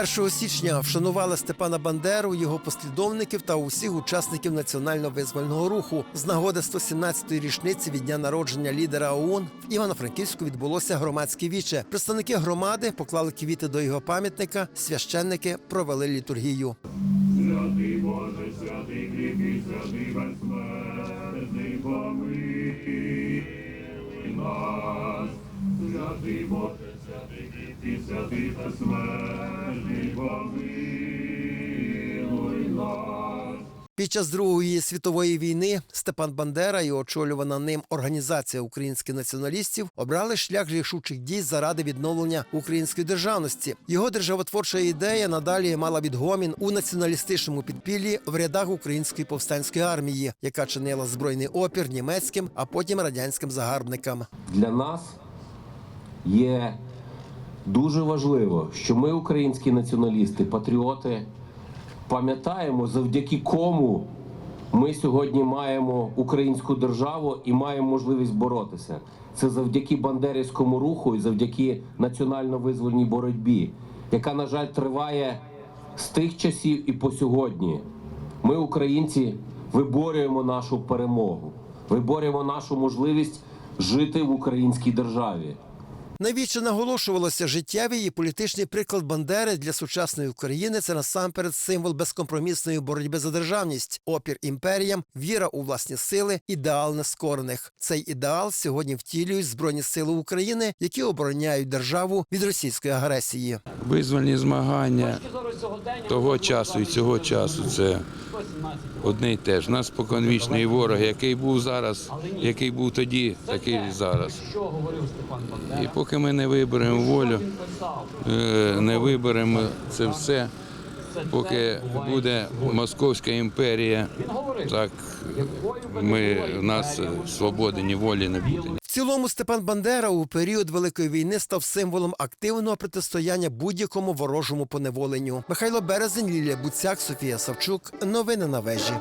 1 січня вшанували Степана Бандеру, його послідовників та усіх учасників національно-визвольного руху. З нагоди 117-ї річниці від дня народження лідера ОУН в Івано-Франківську відбулося громадське віче. Представники громади поклали квіти до його пам'ятника. Священники провели літургію. Святий Боже, святий кріпкий, святий безсмертний, помилуй нас. Святий Боже, святий кріпкий, святий безсмертний, Під час Другої світової війни Степан Бандера і очолювана ним організація українських націоналістів обрали шлях рішучих дій заради відновлення української державності. Його державотворча ідея надалі мала відгомін у націоналістичному підпіллі в рядах української повстанської армії, яка чинила збройний опір німецьким, а потім радянським загарбникам. Для нас є дуже важливо, що ми, українські націоналісти, патріоти, пам'ятаємо, завдяки кому ми сьогодні маємо українську державу і маємо можливість боротися. Це завдяки бандерівському руху і завдяки національно-визвольній боротьбі, яка, на жаль, триває з тих часів і по сьогодні. Ми, українці, виборюємо нашу перемогу, виборюємо нашу можливість жити в українській державі. Навіче наголошувалося життєвий і політичний приклад Бандери для сучасної України. Це насамперед символ безкомпромісної боротьби за державність, опір імперіям, віра у власні сили, ідеал нескорених. Цей ідеал сьогодні втілюють збройні сили України, які обороняють державу від російської агресії. Визвольні змагання того часу і цього часу це одне й те ж. Нас споконвічний ворог, який був зараз, який був тоді, такий зараз. І поки ми не виберемо волю, е, не виберемо це все, поки буде Московська імперія, так ми, у нас свободи ні волі не буде. Цілому Степан Бандера у період Великої війни став символом активного протистояння будь-якому ворожому поневоленню. Михайло Березень, Лілія Буцяк, Софія Савчук. Новини на вежі.